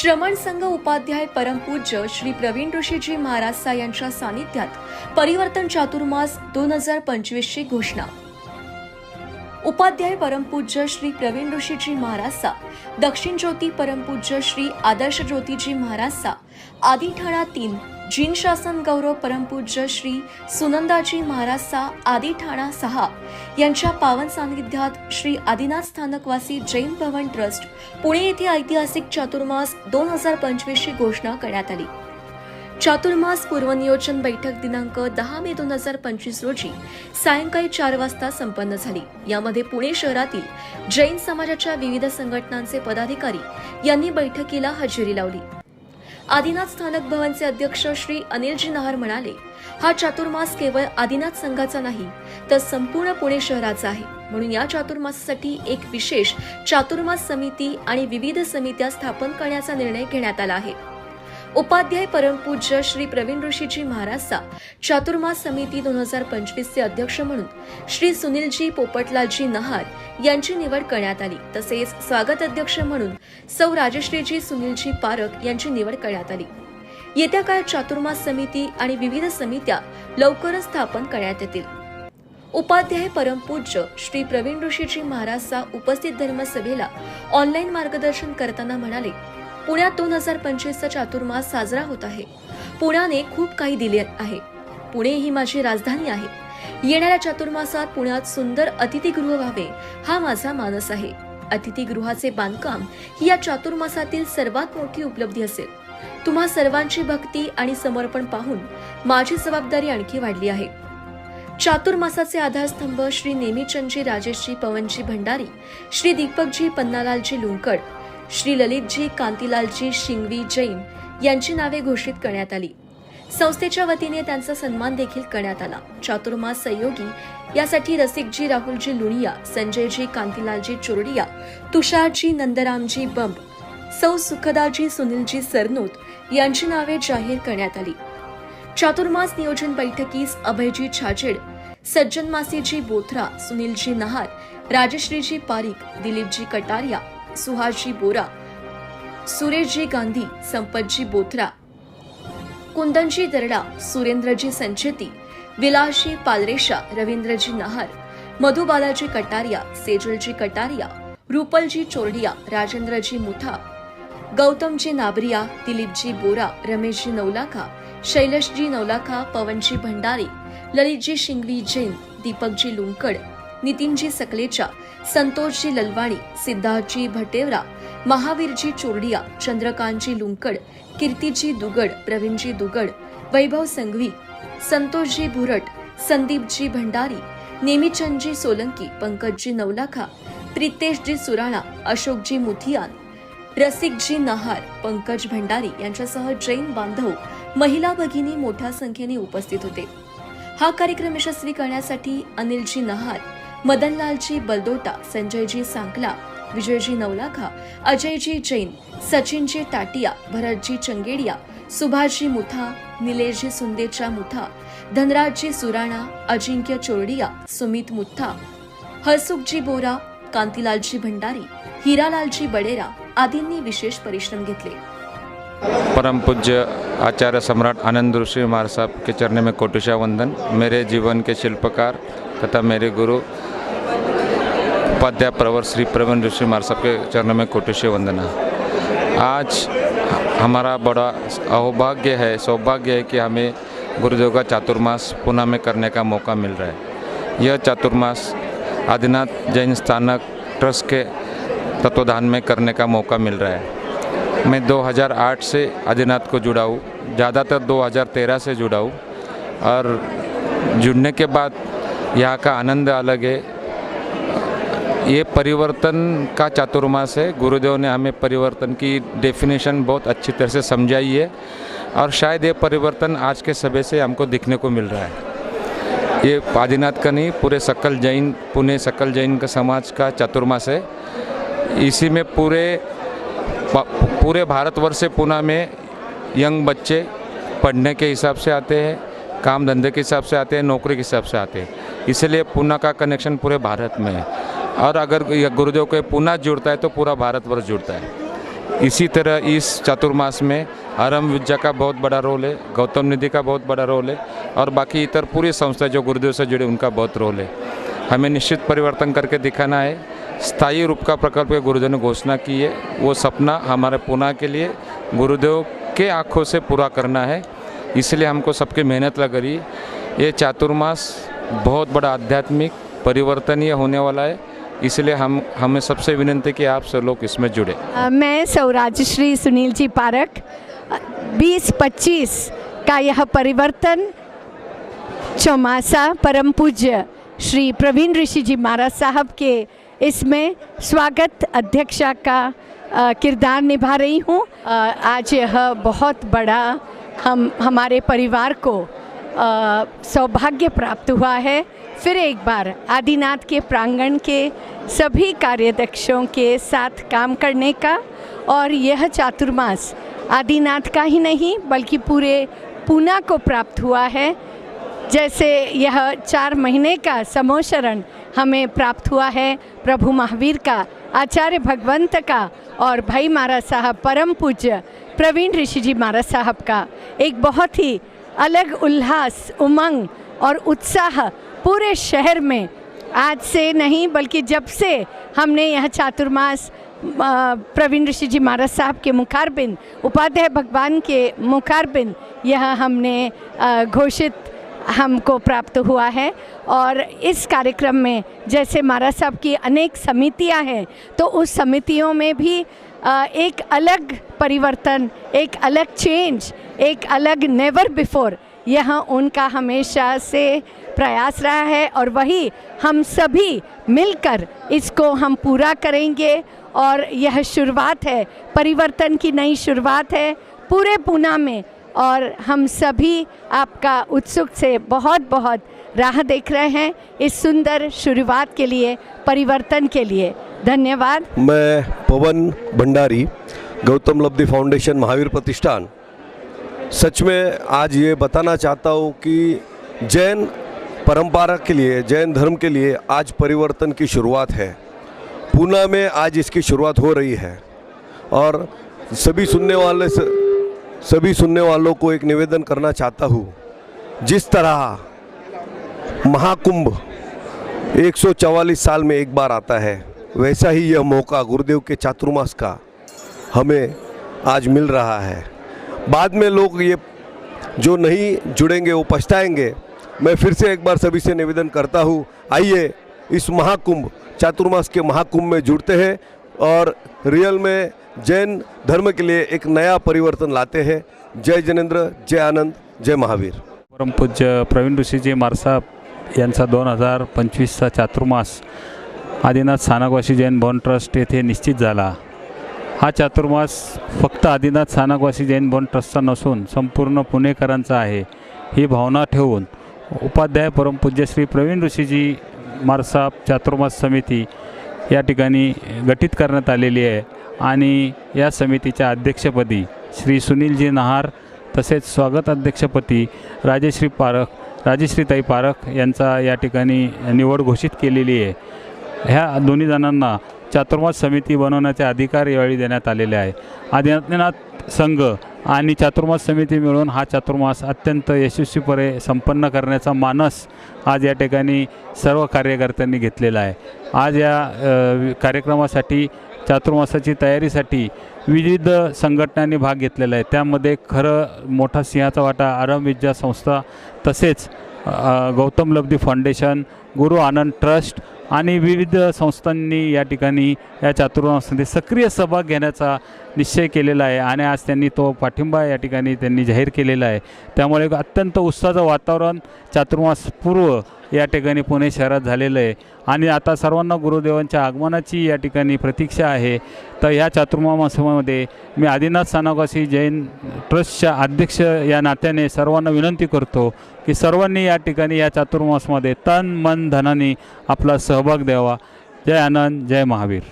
श्रमण संघ उपाध्याय परमपूज्य श्री प्रवीण ऋषीजी महाराजसा यांच्या सानिध्यात परिवर्तन चातुर्मास दोन हजार पंचवीसची घोषणा. उपाध्याय परमपूज्य श्री प्रवीण ऋषीजी महाराजसा दक्षिण ज्योती परमपूज्य श्री आदर्श ज्योतीजी महाराजसा आदी ठाणा तीन जीन शासन गौरव परमपूज्य श्री सुनंदाजी महाराज सा आदी ठाणा सहा यांच्या पावन सान्निध्यात श्री आदिनाथ स्थानकवासी जैन भवन ट्रस्ट पुणे येथे ऐतिहासिक चातुर्मास दोन हजार पंचवीसची घोषणा करण्यात आली. चातुर्मास पूर्वनियोजन बैठक दिनांक दहा मे दोन हजार पंचवीस रोजी सायंकाळी चार वाजता संपन्न झाली. यामध्ये पुणे शहरातील जैन समाजाच्या विविध संघटनांचे पदाधिकारी यांनी बैठकीला हजेरी लावली. आदिनाथ स्थानक भवनचे अध्यक्ष श्री अनिलजी नहार म्हणाले हा चातुर्मास केवळ आदिनाथ संघाचा नाही तर संपूर्ण पुणे शहराचा आहे. म्हणून या चातुर्मासासाठी एक विशेष चातुर्मास समिती आणि विविध समित्या स्थापन करण्याचा निर्णय घेण्यात आला आहे. उपाध्याय परमपूज्य श्री प्रवीण ऋषीजी महाराजचा चातुर्मास समिती दोन हजार पंचवीसचे अध्यक्ष म्हणून श्री सुनीलजी पोपटलालजी नहार यांची निवड करण्यात आली. तसेच स्वागत अध्यक्ष म्हणून सौ राजश्रीजी सुनीलजी पारक यांची निवड करण्यात आली. येत्या काळात चातुर्मास समिती आणि विविध समित्या लवकरच स्थापन करण्यात येतील. उपाध्याय परमपूज्य श्री प्रवीण ऋषीजी महाराजचा उपस्थित धर्मसभेला ऑनलाईन मार्गदर्शन करताना म्हणाले पुण्यात दोन हजार पंचवीसचा चातुर्मास साजरा होत आहे. पुण्याने खूप काही दिले आहे. पुणे ही माझी राजधानी आहे. येणाऱ्या चातुर्मासात पुण्यात सुंदर अतिथीगृह व्हावे हा माझा मानस आहे. अतिथीगृहाचे बांधकाम ही या चातुर्मासातील सर्वात मोठी उपलब्धी असेल. तुम्हा सर्वांची भक्ती आणि समर्पण पाहून माझी जबाबदारी आणखी वाढली आहे. चातुर्मासाचे आधारस्तंभ श्री नेमीचंदजी राजेशजी पवनजी भंडारी श्री दीपकजी पन्नालालजी लुंकड श्री ललितजी कांतीलालजी शिंगवी जैन यांची नावे घोषित करण्यात आली. संस्थेच्या वतीने त्यांचा सन्मान देखील करण्यात आला. चातुर्मास सहयोगी यासाठी रसिकजी राहुलजी लुणिया संजयजी कांतीलालजी चोरडिया तुषारजी नंदरामजी बंब सौ सुखदाजी सुनीलजी सरनोत यांची नावे जाहीर करण्यात आली. चातुर्मास नियोजन बैठकीस अभयजी छाजेड सज्जन मासीजी बोथरा सुनीलजी नहार राजश्रीजी पारिक दिलीपजी कटारिया सुहासजी बोरा सुरेशजी गांधी संपतजी बोथरा कुंदनजी दरडा सुरेंद्रजी संचेती विलासजी पालरेशा रवींद्रजी नहार मधुबालाजी कटारिया सेजलजी कटारिया रुपलजी चोरडिया राजेंद्रजी मुथा गौतमजी नाबरिया दिलीपजी बोरा रमेशजी नवलाखा शैलशजी नवलाखा पवनजी भंडारी ललितजी शिंगवी जैन दीपकजी लुंकड नितीनजी सकलेचा संतोषजी ललवाणी सिद्धार्थजी भटेवरा महावीरजी चोरडिया चंद्रकांतजी लुंकड कीर्तीजी दुगड प्रवीणजी दुगड वैभव संघवी संतोषजी भुरट संदीपजी भंडारी नेमीचंदजी सोलंकी पंकजजी नवलाखा प्रितेशजी सुराणा अशोकजी मुथियान रसिकजी नहार पंकज भंडारी यांच्यासह जैन बांधव महिला भगिनी मोठ्या संख्येने उपस्थित होते. हा कार्यक्रम यशस्वी करण्यासाठी अनिलजी नहार मदनलालजी बलदोटा संजयजी सांकला विजयजी नवलाखा अजयजी जैन सचिनजी टाटिया भरतजी चंगेडिया सुभाषजी मुथा निलेशजी सुंदेचा मुथा धनराजजी सुराणा अजिंक्य चोरडिया सुमित मुथा हरसुखजी बोरा कांतीलालजी भंडारी हिरालालजी बडेरा आदींनी विशेष परिश्रम घेतले. परम पूज्य आचार्य सम्राट आनंद ऋषि महाराज साहब के चरण में कोटिशा वंदन मेरे जीवन के शिल्पकार तथा मेरे गुरु उपाध्याय प्रवर श्री प्रवीण ऋषि महाराज साहब के चरण में कोटिशा वंदना। आज हमारा बड़ा अहोभाग्य है, सौभाग्य है कि हमें गुरुदेव का चातुर्मास पुणे में करने का मौका मिल रहा है। यह चातुर्मास आदिनाथ जैन स्थानक ट्रस्ट के तत्वधान में करने का मौका मिल रहा है। मैं 2008 से आदिनाथ को जुड़ा हूँ, ज़्यादातर 2013 से जुड़ा हूँ और जुड़ने के बाद यहाँ का आनंद अलग है। ये परिवर्तन का चातुर्मास है। गुरुदेव ने हमें परिवर्तन की डेफिनेशन बहुत अच्छी तरह से समझाई है और शायद ये परिवर्तन आज के सभे से हमको दिखने को मिल रहा है। ये आदिनाथ का नहीं, पूरे सकल जैन, पुणे सकल जैन का समाज का चातुर्मास है। इसी में पूरे पूरे भारतवर्ष से पुणे में यंग बच्चे पढ़ने के हिसाब से आते हैं, काम धंधे के हिसाब से आते हैं, नौकरी के हिसाब से आते हैं। इसलिए पुणे का कनेक्शन पूरे भारत में है। और अगर गुरुदेव को पुणे जुड़ता है तो पूरा भारतवर्ष जुड़ता है। इसी तरह इस चातुर्मास में आरम विद्या का बहुत बड़ा रोल है, गौतम निधि का बहुत बड़ा रोल है, और बाकी इतर पूरी संस्था जो गुरुदेव से जुड़े, उनका बहुत रोल है। हमें निश्चित परिवर्तन करके दिखाना है, स्थायी रूप का प्रकल्प गुरुदेव ने घोषणा की है, वो सपना हमारे पुणे के लिए गुरुदेव के आँखों से पूरा करना है। इसलिए हमको सबकी मेहनत लग रही ये चातुर्मास बहुत बड़ा आध्यात्मिक परिवर्तनीय होने वाला है। इसलिए हम, हमें सबसे विनंती कि आप सब लोग इसमें जुड़े। मैं सौराजश्री सुनील जी पारक बीस पच्चीस का यह परिवर्तन चौमासा परम पूज्य श्री प्रवीण ऋषि जी महाराज साहब के इसमें स्वागत अध्यक्षा का किरदार निभा रही हूँ। आज यह बहुत बड़ा हम, हमारे परिवार को सौभाग्य प्राप्त हुआ है। फिर एक बार आदिनाथ के प्रांगण के सभी कार्याध्यक्षों के साथ काम करने का और यह चातुर्मास आदिनाथ का ही नहीं, बल्कि पूरे पूना को प्राप्त हुआ है। जैसे यह चार महीने का समोशरण हमें प्राप्त हुआ है प्रभु महावीर का, आचार्य भगवंत का और भाई महाराज साहब परम पूज्य प्रवीण ऋषि जी महाराज साहब का। एक बहुत ही अलग उल्लास, उमंग और उत्साह पूरे शहर में आज से नहीं, बल्कि जब से हमने यह चातुर्मास प्रवीण ऋषि जी महाराज साहब के मुखारबिंद, उपाध्याय भगवान के मुखारबिंद, यह हमने घोषित हमको प्राप्त हुआ है। और इस कार्यक्रम में जैसे महाराज साहब की अनेक समितियाँ हैं तो उस समितियों में भी एक अलग परिवर्तन, एक अलग चेंज एक अलग नेवर बिफोर यह उनका हमेशा से प्रयास रहा है और वही हम सभी मिलकर इसको हम पूरा करेंगे और यह शुरुआत है, परिवर्तन की नई शुरुआत है पूरे पूना में और हम सभी आपका उत्सुक से बहुत बहुत राह देख रहे हैं इस सुंदर शुरुआत के लिए, परिवर्तन के लिए। धन्यवाद। मैं पवन भंडारी, गौतम लब्धि फाउंडेशन, महावीर प्रतिष्ठान। सच में आज ये बताना चाहता हूँ कि जैन परंपरा के लिए, जैन धर्म के लिए आज परिवर्तन की शुरुआत है। पूना में आज इसकी शुरुआत हो रही है और सभी सुनने वाले सभी सुनने वालों को एक निवेदन करना चाहता हूँ। जिस तरह महाकुंभ 144 साल में एक बार आता है, वैसा ही यह मौका गुरुदेव के चातुर्मास का हमें आज मिल रहा है। बाद में लोग ये जो नहीं जुड़ेंगे वो पछताएंगे। मैं फिर से एक बार सभी से निवेदन करता हूँ आइए इस महाकुंभ चातुर्मास के महाकुंभ में जुड़ते हैं और रियल में जैन धर्म के लिए एक नया परिवर्तन लाते हैं। जय जनेंद्र जय आनंद जय महावीर। परमपूज्य प्रवीण ऋषीजी मारसाब यांचा दोन हजार पंचवीसचा चातुर्मास आदिनाथ स्थानकवासी जैन भवन ट्रस्ट येथे निश्चित झाला. हा चातुर्मास फक्त आदिनाथ स्थानकवासी जैन भवन ट्रस्टचा नसून संपूर्ण पुणेकरांचा आहे. ही भावना ठेवून उपाध्याय परमपूज्य श्री प्रवीण ऋषीजी मारसाप चातुर्मास समिती या ठिकाणी गठीत करण्यात आलेली आहे आणि या समितीच्या अध्यक्षपदी श्री सुनीलजी नहार तसेच स्वागत अध्यक्षपदी राजेश्री पारख राजेश्रीताई पारख यांचा या ठिकाणी निवड घोषित केलेली आहे. ह्या दोन्ही जणांना चातुर्मास समिती बनवण्याचे अधिकार यावेळी देण्यात आलेले आहे. आदिनाथ संघ आणि चातुर्मास समिती मिळून हा चातुर्मास अत्यंत यशस्वीपणे संपन्न करण्याचा मानस आज या ठिकाणी सर्व कार्यकर्त्यांनी घेतलेला आहे. आज या कार्यक्रमासाठी चातुर्मासाची तयारीसाठी विविध संघटनांनी भाग घेतलेला आहे. त्यामध्ये खरं मोठा सिंहाचा वाटा आरम विद्या संस्था तसेच गौतम लब्धी फाउंडेशन गुरु आनंद ट्रस्ट आणि विविध संस्थांनी या ठिकाणी या चातुर्मासमध्ये सक्रिय सहभाग घेण्याचा निश्चय केलेला आहे. आणि आज त्यांनी तो पाठिंबा या ठिकाणी त्यांनी जाहीर केलेला आहे. त्यामुळे एक अत्यंत उत्साहाचं वातावरण चातुर्मास पूर्व या ठिकाणी पुणे शहरात झालेलं आहे. आणि आता सर्वांना गुरुदेवांच्या आगमनाची या ठिकाणी प्रतीक्षा आहे. तर ह्या चातुर्मासामध्ये मी आदिनाथ सानवासी जैन ट्रस्टच्या अध्यक्ष या नात्याने सर्वांना विनंती करतो की सर्वांनी या ठिकाणी या चातुर्मासमध्ये तन मन धनाने आपला सहभाग द्यावा. जय आनंद जय महावीर.